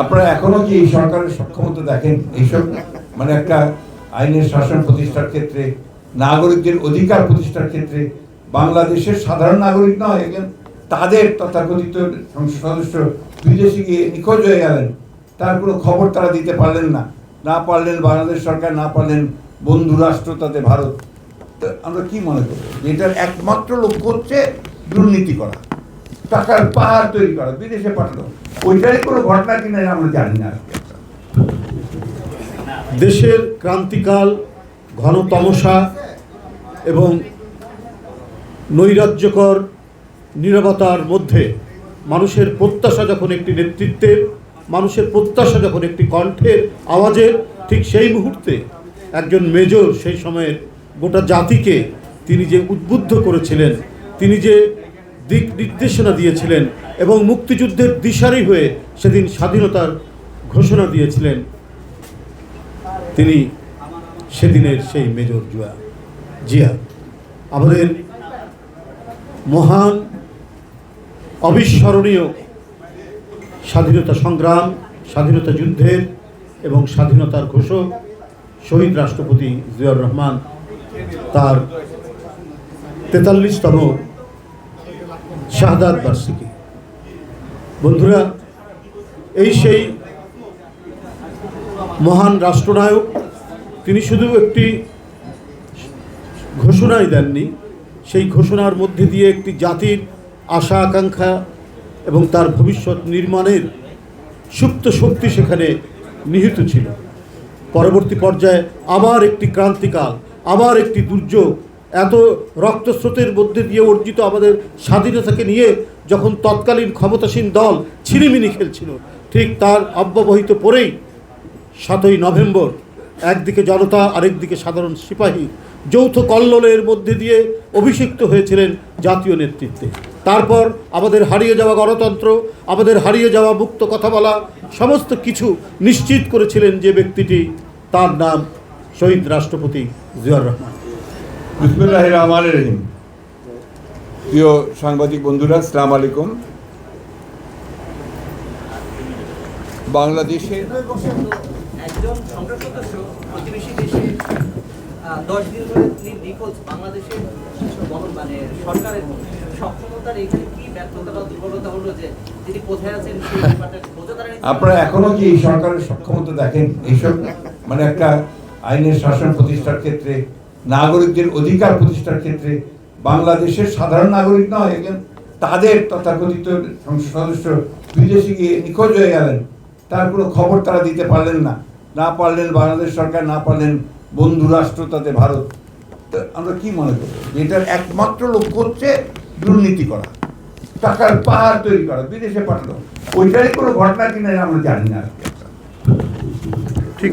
আপনারা এখনও কি এই সরকারের সক্ষমতা দেখেন? এইসব মানে একটা আইনের শাসন প্রতিষ্ঠার ক্ষেত্রে, নাগরিকদের অধিকার প্রতিষ্ঠার ক্ষেত্রে, বাংলাদেশের সাধারণ নাগরিক নয় এগুলো তাদের তথাকথিত সংসদ সদস্য বিদেশে গিয়ে নিখোঁজ হয়ে গেলেন, তার কোনো খবর তারা দিতে পারলেন না। না পারলেন বাংলাদেশ সরকার, না পারলেন বন্ধু রাষ্ট্র, তাতে ভারত। আমরা কি মনে করি? এটার একমাত্র লক্ষ্য হচ্ছে দুর্নীতি করা। টাকার পাহাড় তৈরি করা, বিদেশে পাঠানো। ওইটারই কোনো ঘটনা কিনা আমরা জানি না। দেশের ক্রান্তিকাল ঘন তমসা এবং নৈরাজ্যকর নীরবতার মধ্যে মানুষের প্রত্যাশা যখন একটি নেতৃত্বের, মানুষের প্রত্যাশা যখন একটি কণ্ঠের আওয়াজের, ঠিক সেই মুহূর্তে একজন মেজর সেই সময়ের গোটা জাতিকে তিনি যে উদ্বুদ্ধ করেছিলেন, তিনি যে দিক নির্দেশনা দিয়েছিলেন এবং মুক্তিযুদ্ধের দিশারি হয়ে সেদিন স্বাধীনতার ঘোষণা দিয়েছিলেন। তিনি সেদিনের সেই মেজর জুয়া। জিয়া, আমাদের মহান, অবিস্মরণীয় স্বাধীনতা সংগ্রাম, স্বাধীনতা যুদ্ধের এবং স্বাধীনতার ঘোষক শহীদ রাষ্ট্রপতি জিয়াউর রহমান তার তেতাল্লিশতম শাহাদাত বার্ষিকী। বন্ধুরা, এই সেই মহান রাষ্ট্রনায়ক, তিনি শুধু একটি ঘোষণাই দেননি, সেই ঘোষণার মধ্যে দিয়ে একটি জাতির আশা, আকাঙ্ক্ষা এবং তার ভবিষ্যৎ নির্মাণের সুপ্ত শক্তি সেখানে নিহিত ছিল। পরবর্তী পর্যায়ে আবার একটি ক্রান্তিকাল, আবার একটি দুর্যোগ এত রক্তস্রোতের মধ্যে দিয়ে অর্জিত আমাদের স্বাধীনতাকে নিয়ে যখন তৎকালীন ক্ষমতাসীন দল ছিনিমিনি খেলছিল, ঠিক তার অব্যবহিত পরেই সাতই নভেম্বর একদিকে জনতা, আরেকদিকে সাধারণ সিপাহী যৌথ কল্লোলের মধ্যে দিয়ে অভিষিক্ত হয়েছিলেন জাতীয় নেতৃত্বে। তারপর আমাদের হারিয়ে যাওয়া গণতন্ত্র, আমাদের হারিয়ে যাওয়া মুক্ত কথা বলা সমস্ত কিছু নিশ্চিত করেছিলেন যে ব্যক্তিটি তার নাম শহীদ রাষ্ট্রপতি জিয়াউর রহমান। বিসমুল্লাহ রহমান রহিম প্রিয় সাংবাদিক বন্ধুরা আসসালামু আলাইকুম। বাংলাদেশের একজন সংসদ সদস্য প্রতিবেশী দেশে আহ, দশ দিন ধরে তিনি নিখোঁজ বাংলাদেশের গণ- মানে সরকারের সক্ষমতার এখানে কি ব্যর্থতা দুর্বলতা হলো যে কোথায় আছেন সেই ব্যাপারটা বোঝাতারা আপনারা এখনও কি এই সরকারের সক্ষমতা দেখেন? এইসব মানে একটা আইনের শাসন প্রতিষ্ঠার ক্ষেত্রে নাগরিকদের অধিকার প্রতিষ্ঠার ক্ষেত্রে বাংলাদেশের সাধারণ নাগরিক নয় এগুলো তাদের তথাকথিত সংসদ সদস্য বিদেশে গিয়ে নিখোঁজ হয়ে গেলেন, তার কোনো খবর তারা দিতে পারলেন না। না পারলেন বাংলাদেশ সরকার, না পারলেন বন্ধু রাষ্ট্র, তাতে ভারত। আমরা কি মনে করি? এটার একমাত্র লক্ষ্য হচ্ছে দুর্নীতি করা। টাকার পাহাড় তৈরি করা, বিদেশে পাঠানো। ওইটারই কোনো ঘটনা কিনা আমরা জানি না